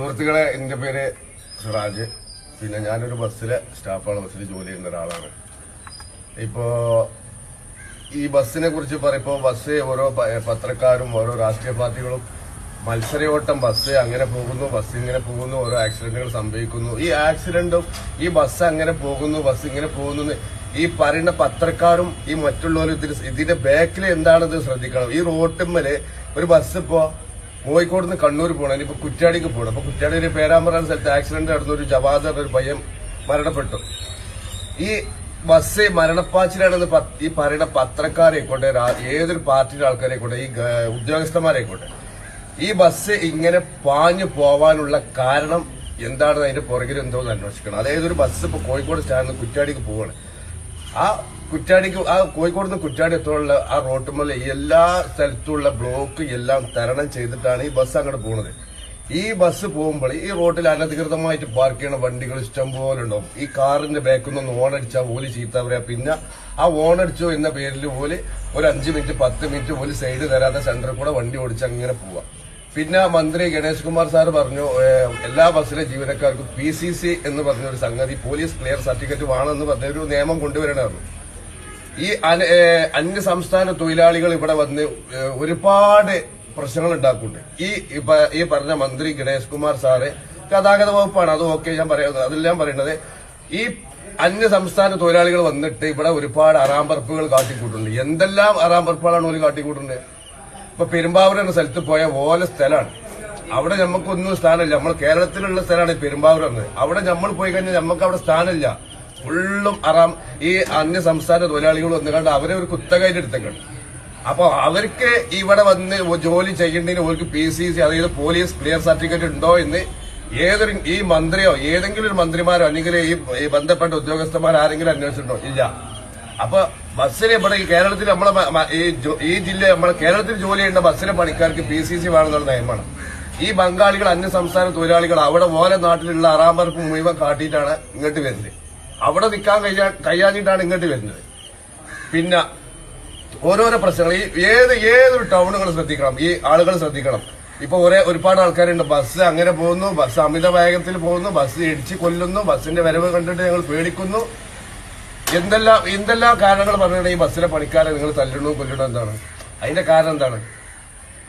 സുഹൃത്തുക്കളെ എന്റെ പേര് സുറാജ്. പിന്നെ ഞാനൊരു ബസ്സിലെ സ്റ്റാഫാണ്. ബസ്സിൽ ജോലി ചെയ്യുന്ന ഒരാളാണ്. ഇപ്പോ ഈ ബസ്സിനെ കുറിച്ച് പറയുമ്പോൾ ബസ് ഓരോ പത്രക്കാരും ഓരോ രാഷ്ട്രീയ പാർട്ടികളും മത്സരയോട്ടം ബസ് അങ്ങനെ പോകുന്നു ബസ് ഇങ്ങനെ പോകുന്നു ഓരോ ആക്സിഡന്റുകൾ സംഭവിക്കുന്നു. ഈ ആക്സിഡന്റും ഈ ബസ് അങ്ങനെ പോകുന്നു ബസ് ഇങ്ങനെ പോകുന്നു ഈ പറയുന്ന പത്രക്കാരും ഈ മറ്റുള്ളവരും ഇതിന്റെ ബാക്കിൽ എന്താണെന്ന് ശ്രദ്ധിക്കണം. ഈ റോട്ടിമ്മൽ ഒരു ബസ് ഇപ്പോ കോഴിക്കോട് നിന്ന് കണ്ണൂർ പോകണം ഇപ്പൊ കുറ്റ്യാടിക്ക് പോകണം അപ്പൊ കുറ്റ്യാടി ഒരു സ്ഥലത്ത് ആക്സിഡന്റ് നടന്ന. ഒരു ജവാദർ ഒരു പയ്യൻ മരണപ്പെട്ടു. ഈ ബസ് മരണപ്പാച്ചിലാണെന്ന് ഈ പറയുന്ന പത്രക്കാരെക്കോട്ടെ രാ- ഏതൊരു പാർട്ടിയുടെ ആൾക്കാരെക്കോട്ടെ ഈ ഉദ്യോഗസ്ഥന്മാരെ ഉദ്യോഗസ്ഥന്മാരെക്കോട്ടെ ഈ ബസ് ഇങ്ങനെ പാഞ്ഞു പോവാനുള്ള കാരണം എന്താണെന്ന് അതിന്റെ പുറകിൽ എന്തോ അന്വേഷിക്കണം. അതായത് ഒരു ബസ് ഇപ്പൊ കോഴിക്കോട് സ്റ്റാൻഡിൽ കുറ്റ്യാടിക്ക് പോവാണ്. ആ കുറ്റാടിക്ക് ആ കോഴിക്കോട് നിന്ന് കുറ്റാടി എത്തുള്ള ആ റോട്ടുമ്മൽ എല്ലാ സ്ഥലത്തുള്ള ബ്ലോക്ക് എല്ലാം തരണം ചെയ്തിട്ടാണ് ഈ ബസ് അങ്ങോട്ട് പോകുന്നത് ഈ ബസ് പോകുമ്പോൾ ഈ റോട്ടിൽ അനധികൃതമായിട്ട് പാർക്ക് ചെയ്യുന്ന വണ്ടികൾ ഇഷ്ടം പോലെ ഉണ്ടാവും. ഈ കാറിന്റെ ബാക്കിൽ നിന്ന് ഓണടിച്ചാൽ ഓൽ ചീത്ത പറയാ. പിന്നെ ആ ഓണടിച്ചു എന്ന പേരിൽ ഓൽ ഒരു അഞ്ച് മിനിറ്റ് പത്ത് മിനിറ്റ് ഓൽ സൈഡ് തരാതെ സെന്ററിൽ കൂടെ വണ്ടി ഓടിച്ച് അങ്ങനെ പോവാം. പിന്നെ മന്ത്രി ഗണേഷ് കുമാർ സാർ പറഞ്ഞു എല്ലാ ബസ്സിലെ ജീവനക്കാർക്കും പി സി സി എന്ന് പറഞ്ഞ ഒരു സംഗതി പോലീസ് ക്ലിയർ സർട്ടിഫിക്കറ്റ് വേണമെന്ന് പറഞ്ഞ ഒരു നിയമം കൊണ്ടുവരണമായിരുന്നു ഈ അന- അന്യ സംസ്ഥാന തൊഴിലാളികൾ ഇവിടെ വന്ന് ഒരുപാട് പ്രശ്നങ്ങൾ ഉണ്ടാക്കുന്നുണ്ട്. ഈ ഈ പറഞ്ഞ മന്ത്രി ഗണേഷ് കുമാർ സാറ് ഗതാഗത വകുപ്പാണ് അത് ഓക്കെ ഞാൻ പറയുന്നത് അതെല്ലാം പറയുന്നത്. ഈ അന്യ സംസ്ഥാന തൊഴിലാളികൾ വന്നിട്ട് ഇവിടെ ഒരുപാട് അറാമ്പറപ്പുകൾ കാട്ടിക്കൂട്ടുന്നുണ്ട്. എന്തെല്ലാം അറാമ്പറപ്പുകളാണ് ഒരു കാട്ടിക്കൂട്ടുന്നത് ഇപ്പൊ പെരുമ്പാവൂർ എന്ന സ്ഥലത്ത് പോയ ഓല സ്ഥലമാണ്. അവിടെ നമുക്കൊന്നും സ്ഥാനമില്ല. നമ്മൾ കേരളത്തിലുള്ള സ്ഥലമാണ് പെരുമ്പാവൂർ എന്നത്. അവിടെ നമ്മൾ പോയി കഴിഞ്ഞാൽ നമുക്ക് അവിടെ സ്ഥാനമില്ല. ഫുള്ളും അറാം ഈ അന്യ സംസ്ഥാന തൊഴിലാളികൾ വന്നുകൊണ്ട് അവരെ ഒരു കുത്തകയിട്ട് എടുത്തേക്കാണ്. അപ്പൊ അവർക്ക് ഇവിടെ വന്ന് ജോലി ചെയ്യേണ്ടതിന് അവർക്ക് പി സി സി അതായത് പോലീസ് ക്ലിയർ സർട്ടിഫിക്കറ്റ് ഉണ്ടോ എന്ന് ഏതൊരു ഈ മന്ത്രിയോ ഏതെങ്കിലും ഒരു മന്ത്രിമാരോ അല്ലെങ്കിൽ ഈ ബന്ധപ്പെട്ട ഉദ്യോഗസ്ഥന്മാർ ആരെങ്കിലും അന്വേഷിച്ചിട്ടുണ്ടോ? ഇല്ല. അപ്പൊ ബസ്സിന് ഇവിടെ ഈ കേരളത്തിൽ നമ്മളെ ഈ ജില്ല നമ്മളെ കേരളത്തിൽ ജോലി ചെയ്യേണ്ട ബസ്സിലെ പണിക്കാർക്ക് പി സി സി വേണമെന്നുള്ള നിയമമാണ്. ഈ ബംഗാളികൾ അന്യ സംസ്ഥാന തൊഴിലാളികൾ അവിടെ ഓരോ നാട്ടിലുള്ള അറാമ്പർക്ക് മുഴുവൻ കാട്ടിയിട്ടാണ് ഇങ്ങോട്ട് വരുന്നത്. അവിടെ നിൽക്കാൻ കഴിയാ കഴിയാഞ്ഞിട്ടാണ് ഇങ്ങോട്ട് വരുന്നത്. പിന്നെ ഓരോരോ പ്രശ്നങ്ങൾ. ഈ ഏത് ഏതൊരു ടൗണുകൾ ശ്രദ്ധിക്കണം. ഈ ആളുകൾ ശ്രദ്ധിക്കണം. ഇപ്പൊ ഒരേ ഒരുപാട് ആൾക്കാരുണ്ട്. ബസ് അങ്ങനെ പോകുന്നു. ബസ് അമിത വേഗത്തിൽ പോകുന്നു. ബസ് ഇടിച്ച് കൊല്ലുന്നു. ബസ്സിന്റെ വരവ് കണ്ടിട്ട് ഞങ്ങൾ പേടിക്കുന്നു. എന്തെല്ലാം എന്തെല്ലാം കാരണങ്ങൾ പറഞ്ഞിട്ട് ഈ ബസ്സിലെ പണിക്കാരെ നിങ്ങൾ തല്ലണോ കൊല്ലണോ എന്താണ്? അതിന്റെ കാരണം എന്താണ്?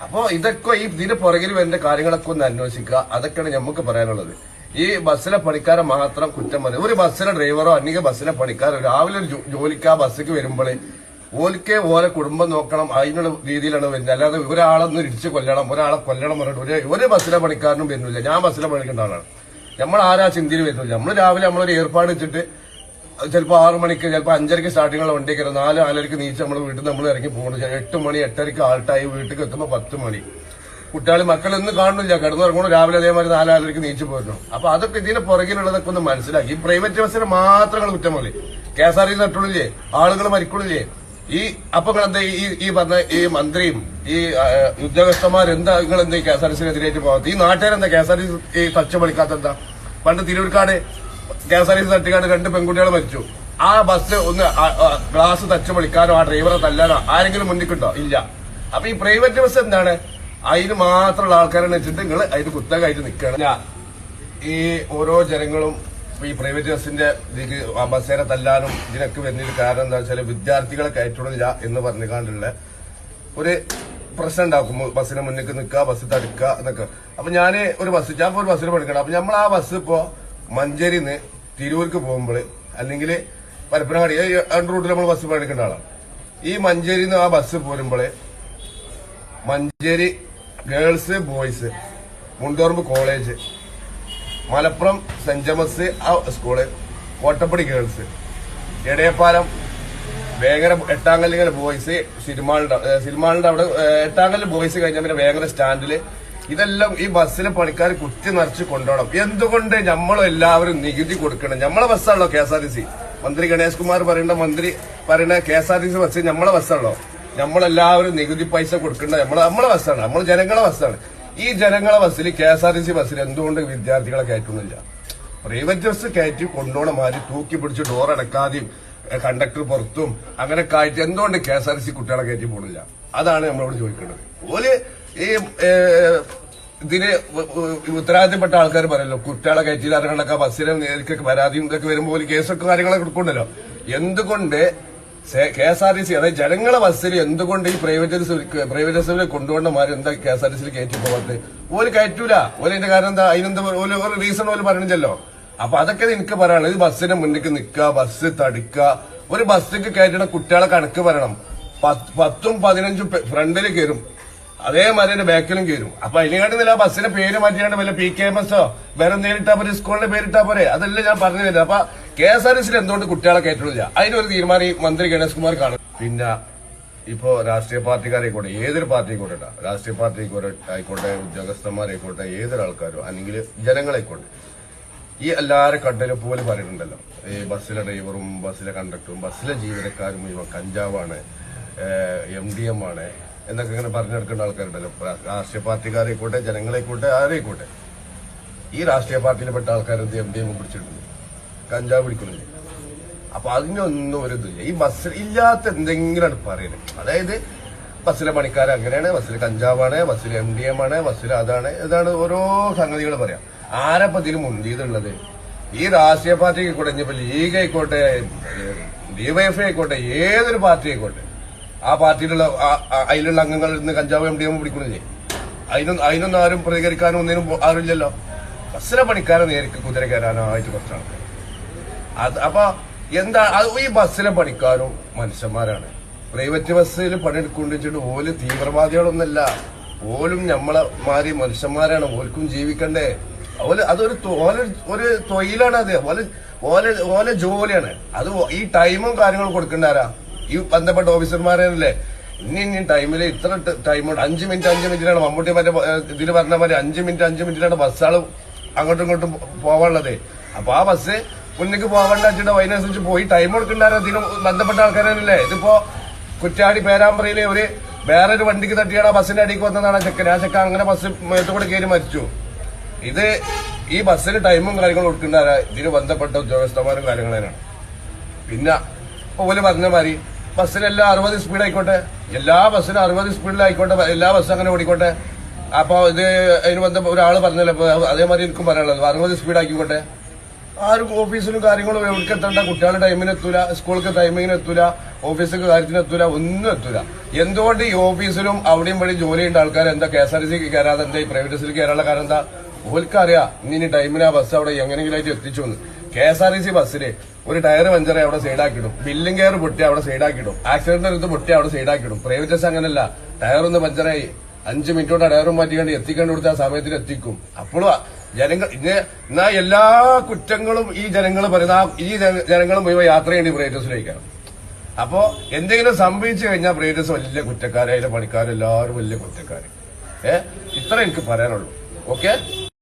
അപ്പോ ഇതൊക്കെ ഈ ഇതിന് പുറകിൽ വരുന്ന കാര്യങ്ങളൊക്കെ ഒന്ന് അന്വേഷിക്കുക. അതൊക്കെയാണ് നമുക്ക് പറയാനുള്ളത്. ഈ ബസ്സിലെ പണിക്കാരെ മാത്രം കുറ്റം മതി ഒരു ബസ്സിലെ ഡ്രൈവറോ അല്ലെങ്കിൽ ബസ്സിലെ പണിക്കാരോ രാവിലെ ഒരു ജോലിക്ക് ആ ബസ്സിക്ക് വരുമ്പോഴേ ഓൽക്കെ ഓലെ കുടുംബം നോക്കണം അതിനുള്ള രീതിയിലാണ് വരുന്നത്. അല്ലാതെ ഒരാളൊന്ന് ഇടിച്ച് കൊല്ലണം ഒരാളെ കൊല്ലണം പറഞ്ഞിട്ട് ഒരു ഒരു ബസ്സിലെ പണിക്കാരനും വരുന്നില്ല. ഞാൻ ബസ്സിലെ പണിക്കേണ്ട ആളാണ്. നമ്മൾ ആരാ ചിന്തയിൽ വരുന്നില്ല. നമ്മൾ രാവിലെ നമ്മളൊരു ഏർപ്പാട് വെച്ചിട്ട് ചിലപ്പോൾ ആറു മണിക്ക് ചിലപ്പോൾ അഞ്ചരക്ക് സ്റ്റാർട്ടിങ്ങുള്ള വണ്ടി കയറും നാല് നാലരക്ക് നീച്ച് നമ്മൾ വീട്ടിൽ നമ്മൾ ഇറങ്ങി പോകണം. എട്ട് മണി എട്ടരക്ക് ആൾട്ടായി വീട്ടിൽ എത്തുമ്പോൾ പത്ത് മണി. കുട്ടികൾ മക്കളൊന്നും കാണുന്നില്ല. കിടന്നുറങ്ങണു രാവിലെ അതേമാതിരി നാലാലരക്ക് നീച്ചു പോയിരുന്നു അപ്പൊ അതൊക്കെ ഇതിന്റെ പുറകിലുള്ളതൊക്കെ ഒന്ന് മനസ്സിലാക്കി. ഈ പ്രൈവറ്റ് ബസ്സിന് മാത്രങ്ങൾ കുറ്റം മതി കെ എസ് ആർ ടി നട്ടുള്ളില്ലേ ആളുകൾ മരിക്കണില്ലേ ഈ അപ്പൊ എന്താ ഈ ഈ പറഞ്ഞ ഈ മന്ത്രിയും ഈ ഉദ്യോഗസ്ഥന്മാരെന്താ നിങ്ങൾ എന്താ കെ എസ് ആർ ടി സിനെതിരായിട്ട് പോകാത്ത ഈ നാട്ടുകാരെന്താ? K S R T C തച്ച പഠിക്കാത്ത എന്താ? പണ്ട് Thirurkad K S R T C തട്ടിക്കാട് രണ്ട് പെൺകുട്ടികൾ മരിച്ചു. ആ ബസ് ഒന്ന് ഗ്ലാസ് തച്ച വിളിക്കാനോ ആ ഡ്രൈവറെ തല്ലാനോ ആരെങ്കിലും മുന്നിക്കുണ്ടോ? ഇല്ല. അപ്പൊ ഈ പ്രൈവറ്റ് ബസ് എന്താണ്? അതിന് മാത്രമുള്ള ആൾക്കാരെ വെച്ചിട്ട് നിങ്ങൾ അതിന് കുത്തകമായിട്ട് നിൽക്കണം. ഈ ഓരോ ജനങ്ങളും ഈ പ്രൈവറ്റ് ബസ്സിന്റെ ഇതിക്ക് ബസ്സേനെ തല്ലാനും ഇതിനൊക്കെ വരുന്നതിന് കാരണം എന്താ വെച്ചാൽ വിദ്യാർത്ഥികളെ കയറ്റണില്ല എന്ന് പറഞ്ഞുകൊണ്ടുള്ള ഒരു പ്രശ്നം ഉണ്ടാക്കും ബസ്സിന് മുന്നിൽ നിൽക്കുക ബസ് തടുക്കുക എന്നൊക്കെ. അപ്പൊ ഞാൻ ഒരു ബസ് ഞാൻ ഒരു ബസ്സിൽ പഠിക്കണം. അപ്പൊ നമ്മൾ ആ ബസ് ഇപ്പോ മഞ്ചേരിന്ന് തിരൂർക്ക് പോകുമ്പോൾ അല്ലെങ്കിൽ പരപ്പനങ്ങാടി രണ്ട് റൂട്ടിൽ നമ്മൾ ബസ് പഠിക്കേണ്ട ആളാണ് ഈ മഞ്ചേരിന്ന് ആ ബസ് പോരുമ്പോൾ Manjeri girls boys മുണ്ടോർമ്പ് college Malappuram saint Gemma's school Kottappadi girls Edayappalam Vengara എട്ടാങ്കല്ലിങ്ങൽ boys സിനിമാളുടെ സിനിമാളുടെ അവിടെ എട്ടാങ്കല്ല് ബോയ്സ് കഴിഞ്ഞാൽ പിന്നെ വേങ്ങര സ്റ്റാൻഡിൽ. ഇതെല്ലാം ഈ ബസ്സിലെ പണിക്കാർ കുത്തി നിറച്ച് കൊണ്ടുപോകണം എന്തുകൊണ്ട് നമ്മളും എല്ലാവരും നികുതി കൊടുക്കണം? നമ്മളെ ബസ്സാണല്ലോ കെ മന്ത്രി ഗണേഷ് കുമാർ പറയുന്ന മന്ത്രി പറയുന്ന K S R T C bus നമ്മളെ ബസ്സാണല്ലോ. നമ്മളെല്ലാവരും നികുതി പൈസ കൊടുക്കേണ്ട നമ്മളെ നമ്മളെ ബസ്സാണ് നമ്മൾ ജനങ്ങളെ ബസ്സാണ് ഈ ജനങ്ങളെ ബസ്സിൽ K S R T C ബസ്സിൽ എന്തുകൊണ്ട് വിദ്യാർത്ഥികളെ കയറ്റുന്നില്ല? പ്രൈവറ്റ് ബസ് കയറ്റി കൊണ്ടുപോകണ മാതിരി തൂക്കി പിടിച്ച് ഡോർ അടക്കാതെയും കണ്ടക്ടർ പുറത്തും അങ്ങനെ കയറ്റി എന്തുകൊണ്ട് K S R T C കുട്ടികളെ കയറ്റി പോണില്ല? അതാണ് നമ്മളോട് ചോദിക്കേണ്ടത്. ഓൽ ഈ ഇതിന് ഉത്തരവാദിത്തപ്പെട്ട ആൾക്കാർ പറയല്ലോ കുട്ടികളെ കയറ്റിയിറങ്ങണൊക്കെ ബസ്സിന് നേരിക്കൊക്കെ പരാതിയും ഇതൊക്കെ വരുമ്പോൾ കേസൊക്കെ കാര്യങ്ങളൊക്കെ കൊടുക്കണ്ടല്ലോ എന്തുകൊണ്ട് K S R T C അതായത് ജനങ്ങളെ ബസ്സിൽ എന്തുകൊണ്ട് ഈ പ്രൈവറ്റ് പ്രൈവറ്റ് ബസ്സിൽ കൊണ്ടുപോകേണ്ടമാര് എന്താ കെ എസ് ആർ ടി സിയിൽ കയറ്റി പോകാത്തത്? ഓൽ കയറ്റൂല. ഓൽ അതിന്റെ കാരണം എന്താ? അതിനെന്താ ഒരു റീസൺ ഓൽ പറഞ്ഞില്ലല്ലോ. അപ്പൊ അതൊക്കെ എനിക്ക് പറയാനുള്ളത് ബസ്സിന്റെ മുന്നിലേക്ക് നിൽക്കുക ബസ് തടുക്കുക ഒരു ബസ്സിലേക്ക് കയറ്റണ കുട്ടികളെ കണക്ക് പറയണം. പത്തും പതിനഞ്ചും ഫ്രണ്ടിൽ കയറും. അതേമാതിരി തന്നെ ബാക്കിലും കയറും അപ്പൊ അതിനെക്കാട്ടി നല്ല ബസ്സിന്റെ പേര് മാറ്റിയാണ് വല്ല പി കെ എം എസോ വേറെ നേരിട്ടാ പോരെ സ്കൂളിന്റെ പേരിട്ടാ പോരെ അതല്ല ഞാൻ പറഞ്ഞു തരുന്നത്. അപ്പൊ കെ എസ് ആർ എസിൽ എന്തുകൊണ്ട് കുട്ടികളെ കയറ്റുന്നില്ല അതിനൊരു തീരുമാനം ഈ മന്ത്രി ഗണേഷ് കുമാർ കാണും. പിന്നെ ഇപ്പോ രാഷ്ട്രീയ പാർട്ടിക്കാരായിക്കോട്ടെ ഏതൊരു പാർട്ടി ആയിക്കോട്ടെ ട്ടോ. രാഷ്ട്രീയ പാർട്ടി ആയിക്കോട്ടെ ഉദ്യോഗസ്ഥന്മാരായിക്കോട്ടെ ഏതൊരാൾക്കാരോ അല്ലെങ്കിൽ ജനങ്ങളായിക്കോട്ടെ ഈ എല്ലാവരും കണ്ടതിനെ പോലെ പറയുന്നുണ്ടല്ലോ ഈ ബസ്സിലെ ഡ്രൈവറും ബസ്സിലെ കണ്ടക്ടറും ബസ്സിലെ ജീവനക്കാരും ഇവ കഞ്ചാവാണ് എം ഡി എം ആണ് എന്നൊക്കെ ഇങ്ങനെ പറഞ്ഞെടുക്കേണ്ട ആൾക്കാരുണ്ടല്ലോ. രാഷ്ട്രീയ പാർട്ടിക്കാരായിക്കോട്ടെ ആരെ ആരായിക്കോട്ടെ ഈ രാഷ്ട്രീയ പാർട്ടിയിൽപ്പെട്ട ആൾക്കാരെന്ത് എം ഡി എം പിടിച്ചിട്ടുണ്ട്? കഞ്ചാവ് പിടിക്കുന്നില്ല? അപ്പൊ അതിനൊന്നും ഒരു ഇതില്ല ഈ ബസ് ഇല്ലാത്ത എന്തെങ്കിലും പറയുന്നത്. അതായത് ബസ്സിലെ പണിക്കാർ അങ്ങനെയാണ് ബസ്സിൽ കഞ്ചാവാണ് ബസ്സിൽ എം ഡി എം ആണ് ബസ്സിൽ അതാണ് ഇതാണ് ഓരോ സംഗതികൾ പറയാം. ആരപ്പ ഇതിൽ മുന്തിയതുള്ളത് ഈ രാഷ്ട്രീയ പാർട്ടി ആയിക്കോട്ടെ ഇനിയിപ്പോ ലീഗ് ആയിക്കോട്ടെ ഡിവൈഎഫ് ആയിക്കോട്ടെ ഏതൊരു പാർട്ടി ആയിക്കോട്ടെ ആ പാർട്ടിയിലുള്ള അതിലുള്ള അംഗങ്ങളിൽ നിന്ന് കഞ്ചാവ് എം ഡി എം പിടിക്കുന്നില്ലേ അതിനൊന്നും അതിനൊന്നും ആരും പ്രതികരിക്കാനും ഒന്നിനും ആരുമില്ലല്ലോ ബസ്സിലെ പണിക്കാരെ നേരിട്ട് കുതിര കയറാനായിട്ട് കുറച്ച് ആൾക്കാർ അത് അപ്പൊ എന്താ ഈ ബസ്സിലെ പണിക്കാരും മനുഷ്യന്മാരാണ്. പ്രൈവറ്റ് ബസ്സിൽ പണിയെടുക്കൊണ്ടിച്ചിട്ട് ഓൽ തീവ്രവാദികളൊന്നല്ല. ഓലും നമ്മളെ മാറി മനുഷ്യന്മാരാണ്. ഓൽക്കും ജീവിക്കണ്ടേ. ഓൽ അതൊരു ഒരു തൊഴിലാണ് അത്. ഓൽ ഓല ഓല ജോലിയാണ്. അത് ഈ ടൈമും കാര്യങ്ങളും കൊടുക്കണ്ടാരാ ഈ ബന്ധപ്പെട്ട ഓഫീസർമാരല്ലേ ഇനി ഇനി ടൈമിൽ ഇത്ര ടൈമുണ്ട് അഞ്ച് മിനിറ്റ് അഞ്ച് മിനിറ്റിനാണ് മമ്മൂട്ടി മറ്റേ ഇതിൽ പറഞ്ഞ മാതിരി അഞ്ച് മിനിറ്റ് അഞ്ച് മിനിറ്റിനാണ് ബസ്സുകൾ അങ്ങോട്ടും ഇങ്ങോട്ടും പോവാനുള്ളത്. അപ്പൊ ആ ബസ് മുന്നേക്ക് പോവേണ്ട വെച്ചിട്ട് അതിനനുസരിച്ച് പോയി ടൈം കൊടുക്കണ്ടായിരുന്നു ഇതിന് ബന്ധപ്പെട്ട ആൾക്കാരല്ലേ ഇതിപ്പോ കുറ്റാടി പേരാമ്പ്രയിലെ ഒരു വേറൊരു വണ്ടിക്ക് തട്ടിയാണ് ആ ബസ്സിന്റെ അടിക്ക് വന്നതാണ് ചെക്കൻ. ആ ചെക്കൻ അങ്ങനെ ബസ് മേത്തുകൂടെ കയറി മരിച്ചു. ഇത് ഈ ബസ്സിന് ടൈമും കാര്യങ്ങളും കൊടുക്കണ്ടാരാ ഇതിന് ബന്ധപ്പെട്ട ഉദ്യോഗസ്ഥന്മാരും കാര്യങ്ങളാണ് പിന്നെ ഓൽ പറഞ്ഞ മാതിരി ബസ്സിലെല്ലാം അറുപത് സ്പീഡായിക്കോട്ടെ. എല്ലാ ബസ്സിലും അറുപത് സ്പീഡിലായിക്കോട്ടെ. എല്ലാ ബസ്സും അങ്ങനെ ഓടിക്കോട്ടെ. അപ്പൊ ഇത് അതിന് ബന്ധം ഒരാൾ പറഞ്ഞല്ലോ അതേമാതിരി എനിക്കും പറയാനുള്ളത്. അറുപത് സ്പീഡാക്കിക്കോട്ടെ. ആരും ഓഫീസിലും കാര്യങ്ങളും എവിടേക്ക് എത്തണ്ട. കുട്ടികളുടെ ടൈമിന് എത്തൂല. സ്കൂൾക്ക് ടൈമിങ്ങിന് എത്തൂല. ഓഫീസിലേക്ക് കാര്യത്തിന് എത്തൂല. ഒന്നും എത്തൂല. എന്തുകൊണ്ട് ഈ ഓഫീസിലും അവിടെയും വഴി ജോലി ഉണ്ട് ആൾക്കാർ എന്താ കെ എസ് ആർ ടി സിക്ക് കയറാതെ എന്താ ഈ പ്രൈവറ്റ് ബസ്സിൽ കയറാനുള്ള കാരണം എന്താ? ഓൽക്കറിയാം. ഇനി ടൈമിന് ആ ബസ് അവിടെ എങ്ങനെയെങ്കിലും ആയിട്ട് എത്തിച്ചു K S R T C ബസ്സിൽ ഒരു ടയർ പഞ്ചറെ അവിടെ സൈഡാക്കിടും ബില്ലിംഗ് കെയർ പൊട്ടി അവിടെ സൈഡാക്കിടും ആക്സിഡന്റ് എടുത്ത് പൊട്ടി അവിടെ സൈഡാക്കിടും പ്രൈവറ്റ് ബസ് അങ്ങനല്ല ടയർ ഒന്ന് പഞ്ചറായി. അഞ്ച് മിനിറ്റ് കൊണ്ട് ടയറും മാറ്റിക്കൊണ്ട് എത്തിക്കേണ്ട കൊടുത്ത ആ സമയത്തിന് എത്തിക്കും. അപ്പോഴും ജനങ്ങൾ ഇന്ന് എന്നാ എല്ലാ കുറ്റങ്ങളും ഈ ജനങ്ങൾ പറയുന്ന ഈ ജനങ്ങൾ പോയി യാത്ര ചെയ്യേണ്ടി പ്രൈവറ്റ് ബസ്സിലേക്കാണ്. അപ്പോ എന്തെങ്കിലും സംഭവിച്ചു കഴിഞ്ഞാൽ പ്രൈവറ്റ് ബസ് വലിയ കുറ്റക്കാരെ അതിലെ പണിക്കാരെല്ലാവരും വലിയ കുറ്റക്കാർ ഏഹ് ഇത്ര എനിക്ക് പറയാനുള്ളൂ. ഓക്കെ?